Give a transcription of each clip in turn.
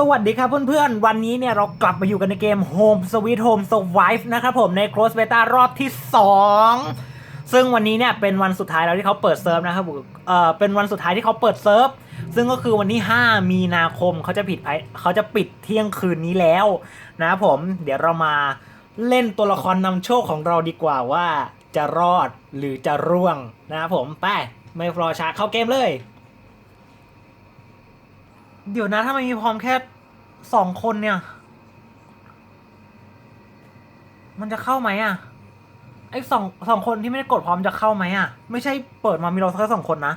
สวัสดีครับเพื่อนๆ วันนี้เนี่ยเรากลับมาอยู่กันในเกม Home Sweet Home Survive นะครับผมใน Close Beta รอบที่ 2 ซึ่งวันนี้เนี่ยเป็นวันสุดท้ายแล้วที่เขาเปิดเซิร์ฟนะครับผมเอ่อเป็นวันสุดท้ายที่เขาเปิดเซิร์ฟ ซึ่งก็คือวันที่ 5 มีนาคมเขาจะปิดเขาจะปิดเที่ยงคืนนี้แล้วนะครับผมเดี๋ยวเรามาเล่นตัวละครนำโชคของเราดีกว่าว่าจะรอดหรือจะร่วงนะครับผมไปไม่รอช้าเข้าเกมเลย เดี๋ยวนะถ้ามันมีพร้อมแค่สองคนเนี่ย มันจะเข้าไหมอะ ไอ้สองสองคนที่ไม่ได้กดพร้อมจะเข้าไหมอะ ไม่ใช่เปิดมามีเราแค่สองคนนะ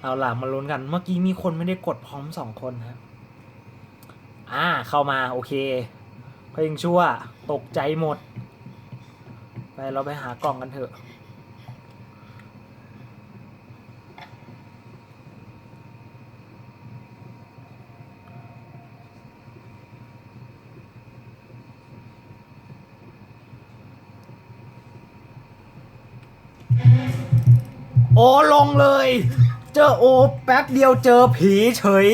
เอาล่ะมาลุ้นกัน เมื่อกี้มีคนไม่ได้กดพร้อมสองคนฮะอ่า เข้ามา โอเคก็ยังชั่ว ตกใจหมด ไปเราไปหากล่องกันเถอะ โอลงเลย เจอโอแป๊บเดียวเจอผีเฉย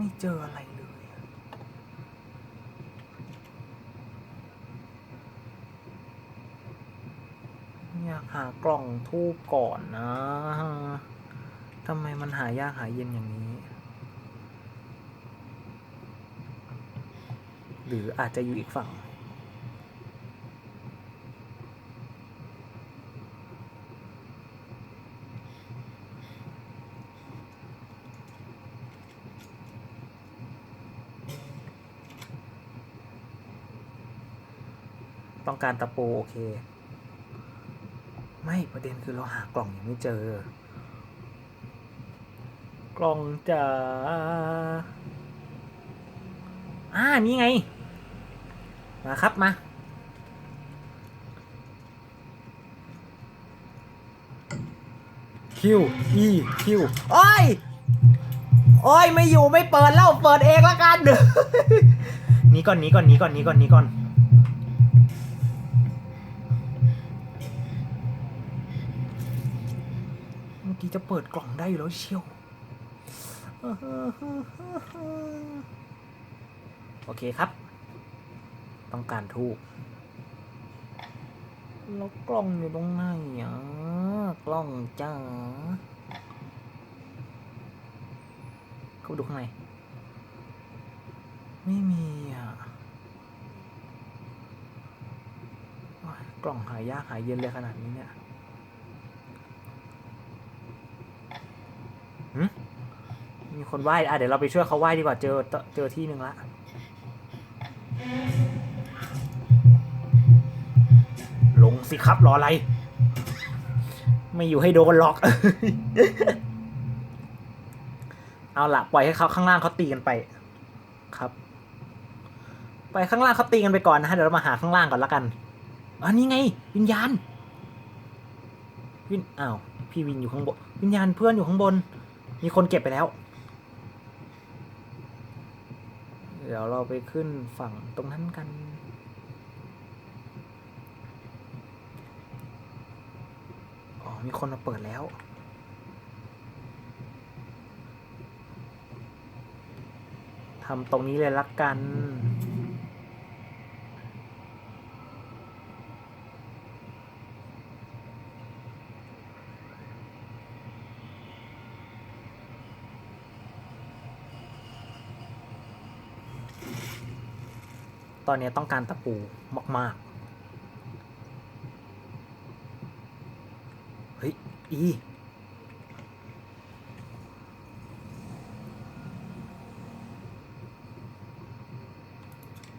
ไม่เจออะไรเลยอยากหากล่องทูบก่อนนะทำไมมันหายากหายเย็นอย่างนี้ หรืออาจจะอยู่อีกฝั่ง ต้องการตะปูโอเค ไม่ประเด็นคือเราหากล่องยังไม่เจอ กล่องจะอ่านี่ไง มาครับมาคิวอีคิวโอ้ย โอ้ย ไม่อยู่ไม่เปิดแล้ว เปิดเองละกัน นีก่อนนีก่อนนีก่อนนีก่อนนีก่อน กี้จะเปิดกล่องได้อยู่แล้วเชียว โอเคครับ ต้องการทูบแล้วกล้องอยู่ตรงไหนอะกล้องจ้าเข้าดูข้างในไม่มีอะกล่องหายากหายเย็นเลยขนาดนี้เนี่ย หึมี คนไหว้อะเดี๋ยวเราไปช่วยเขาไหว้ดีกว่าเจอเจอที่หนึ่งละลงสิครับรออะไร ไม่อยู่ให้โดนหรอก เอาละปล่อยให้เขาข้างล่างเขาตีกันไป ครับ ไปข้างล่างเขาตีกันไปก่อนนะฮะเดี๋ยวเรามาหาข้างล่างก่อนละกันอันนี้ไง วิญญาณ วินอ้าวพี่วินอยู่ข้างบน วิญญาณเพื่อนอยู่ข้างบน มีคนเก็บไปแล้ว เดี๋ยวเราไปขึ้นฝั่งตรงนั้นกัน อ๋อ มีคนมาเปิดแล้ว ทำตรงนี้เลยละกัน ตอนนี้ต้องการตะปูมากๆ เฮ้ย อี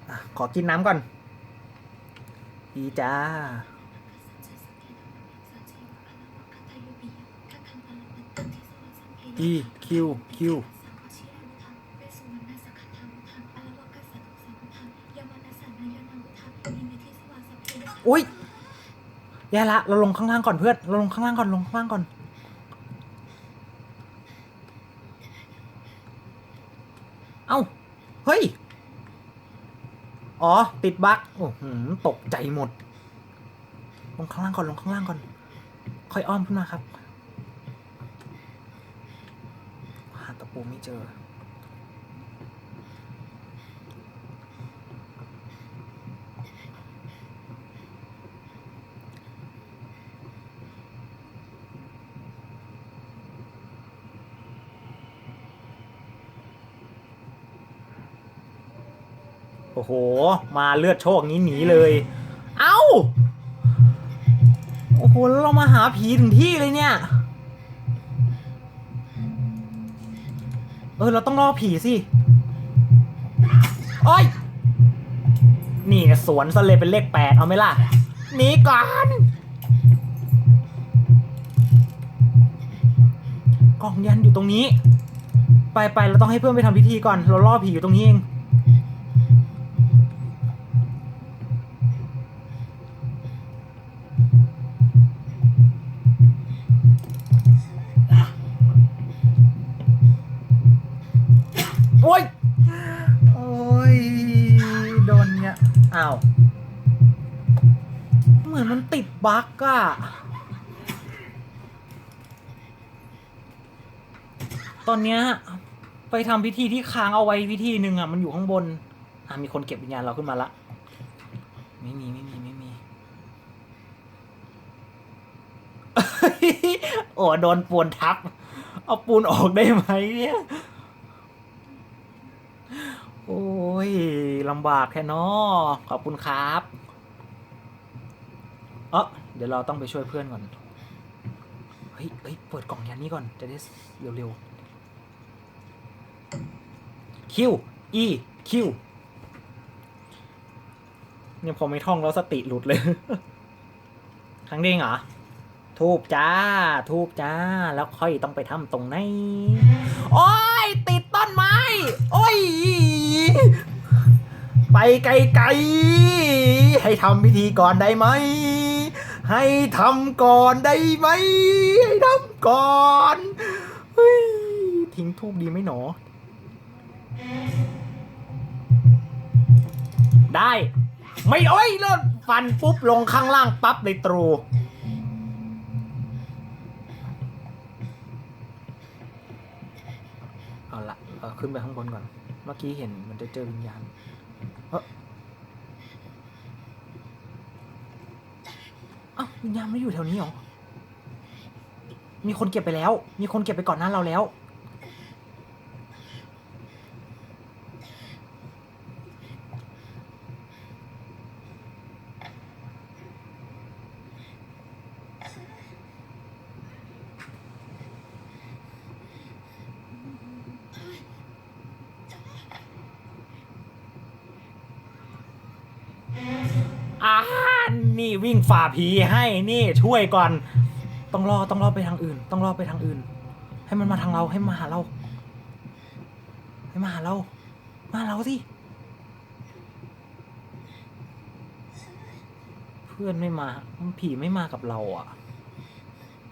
อขอกินน้ำก่อน อีจ้าอีคิวคิว อุ้ยแย่ละ เราลงข้างล่างก่อนเพื่อน เราลงข้างล่างก่อน ลงข้างล่างก่อน เอ้า เฮ้ย อ๋อ ติดบั๊กโอ้โหตกใจหมด ลงข้างล่างก่อน ลงข้างล่างก่อน ค่อยอ้อมขึ้นมาครับ หาตะปูไม่เจอ โอ้โห มาเลือดโชคงี้หนีเลย เอ้า โอ้โหแล้วเรามาหาผีถึงที่เลยเนี่ย เออ เราต้องล่อผีสิโอ้ย นี่สวนซะเลยเป็นเลขแปดเอาไหมล่ะ หนีก่อน กล่องยันอยู่ตรงนี้ ไปไปเราต้องให้เพื่อนไปทำพิธีก่อน เราล่อผีอยู่ตรงนี้เองาวเหมือนมันติดบั๊กอะตอนเนี้ยไปทำพิธีที่ค้างเอาไว้พิธีหนึ่งอะมันอยู่ข้างบน อะมีคนเก็บวิญญาณเราขึ้นมาละ ไม่มีไม่มีไม่มีโอ้โดนปูนทับ เอาปูนออกได้ไหมเนี่ย โอ้ยลำบากแค่นอขอบคุณครับเออเดี๋ยวเราต้องไปช่วยเพื่อนก่อน เฮ้ยเฮ้ยเปิดกล่องยันนี้ก่อน จะได้เร็วๆ คิว อีคิว เนี่ยพอไม่ท่องแล้วสติหลุดเลย ครั้งเด้งเหรอ ทูบจ้า ทูบจ้า แล้วค่อยต้องไปทำตรงไหน โอ้ยต โอ้ย ไปไกลๆ ให้ทำพิธีก่อนได้ไหม ให้ทำก่อนได้ไหม ให้ทำก่อนเฮ้ยทิ้งทูบดีไหมหนอ ได้ ไม่โอ้ยเลิศฟันปุ๊บลงข้างล่างปั๊บเลยตรู เอาละเออ ขึ้นไปข้างบนก่อน เมื่อกี้เห็นมันจะเจอวิญญาณเฮ้อ้าวิญญาณไม่อยู่แถวนี้หรอ มีคนเก็บไปแล้ว มีคนเก็บไปก่อนหน้าเราแล้ว อ่า นี่วิ่งฝ่าผีให้นี่ช่วยก่อน ต้องรอต้องรอไปทางอื่น ต้องรอไปทางอื่น ให้มันมาทางเราให้มาหาเรา ให้มาหาเรา มาเราสิเพื่อนไม่มาผีไม่มากับเราอะ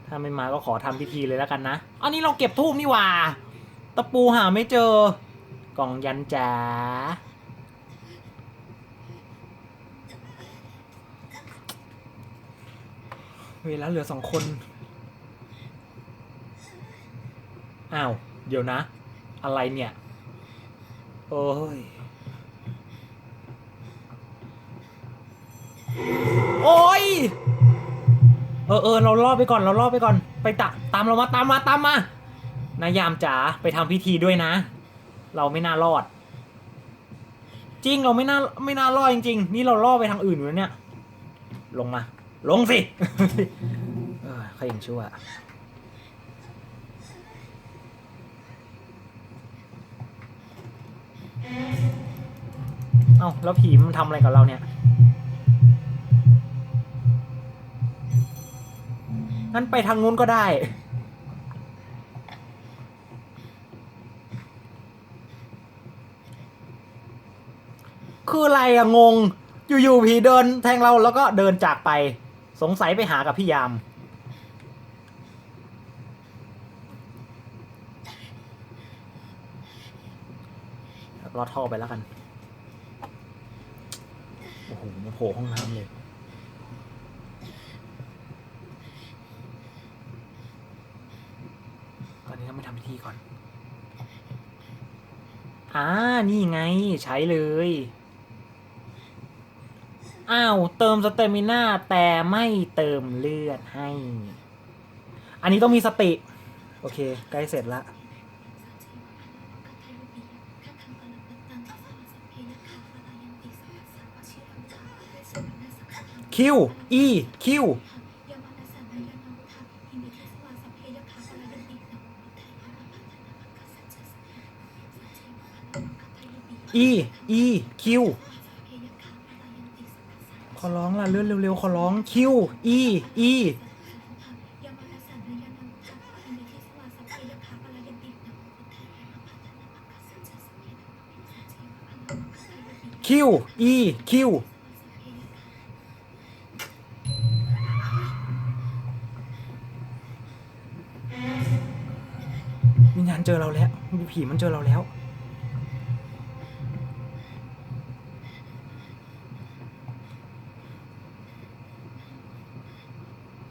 ถ้าไม่มาก็ขอทำพิธีเลยแล้วกันนะอันนี้เราเก็บทูบนี่ว่าตะปูหาไม่เจอกล่องยันจ๋า เวลาเหลือสองคน อ้าว เดี๋ยวนะ อะไรเนี่ย โอ้ย โอ้ย เออเออเราล่อไปก่อน เราล่อไปก่อน ไปตะตามเรามา ตามมา ตามมานายามจ๋า ไปทำพิธีด้วยนะ เราไม่น่ารอด จริง เราไม่น่า ไม่น่ารอดจริง ๆ นี่เราล่อไปทางอื่นอยู่แล้วเนี่ย ลงมา ลงสิเขายังชั่วเอ้าแล้วผีมันทำอะไรกับเราเนี่ยงั้นไปทางนู้นก็ได้ คืออะไรอะงง อยู่ๆผีเดินแทงเราแล้วก็เดินจากไป สงสัยไปหากับพี่ยาม รอดท่อไปแล้วกัน โอ้โหมาโผล่ห้องน้ำเลย ตอนนี้ต้องไปทำพิธีก่อน อ่า นี่ไง ใช้เลย อ้าวเติมสเตมิน่าแต่ไม่เติมเลือดให้ อันนี้ต้องมีสติ โอเค ใกล้เสร็จละคิวอีคิวอีอีคิว ขอร้องล่ะเลื่อนเร็วๆ ขอร้องคิวอีอีคิวอีคิววิญญาณเจอเราแล้วมีผีมันเจอเราแล้ว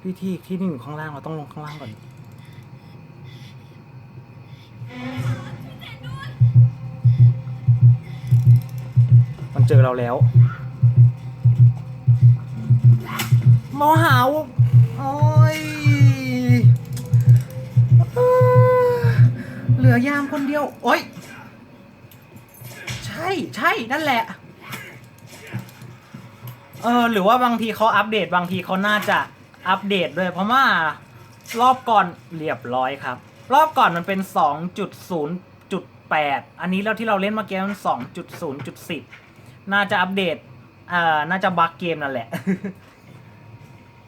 พี่ที่ที่นึงอยู่ข้างล่างเราต้องลงข้างล่างก่อนมันเจอเราแล้วมอหาวโอ้ยเอ้อเหลือยามคนเดียว โอ้ย ใช่ใช่นั่นแหละ เออ หรือว่าบางทีเขาอัปเดตบางทีเขาน่าจะ อัปเดตด้วยเพราะว่ารอบก่อนเรียบร้อยครับ รอบก่อนมันเป็น 2.0.8 อันนี้แล้วที่เราเล่นเมื่อกี้มัน 2.0.10 น่าจะอัปเดตอ่าน่าจะบั๊กเกมนั่นแหละ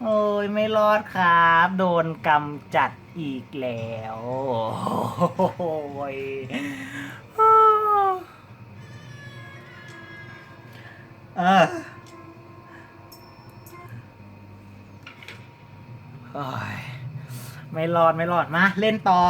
โอ้ยไม่รอดครับ โดนกำจัดอีกแล้วโอ้ยเออ ไม่รอดไม่รอดมาเล่นต่อ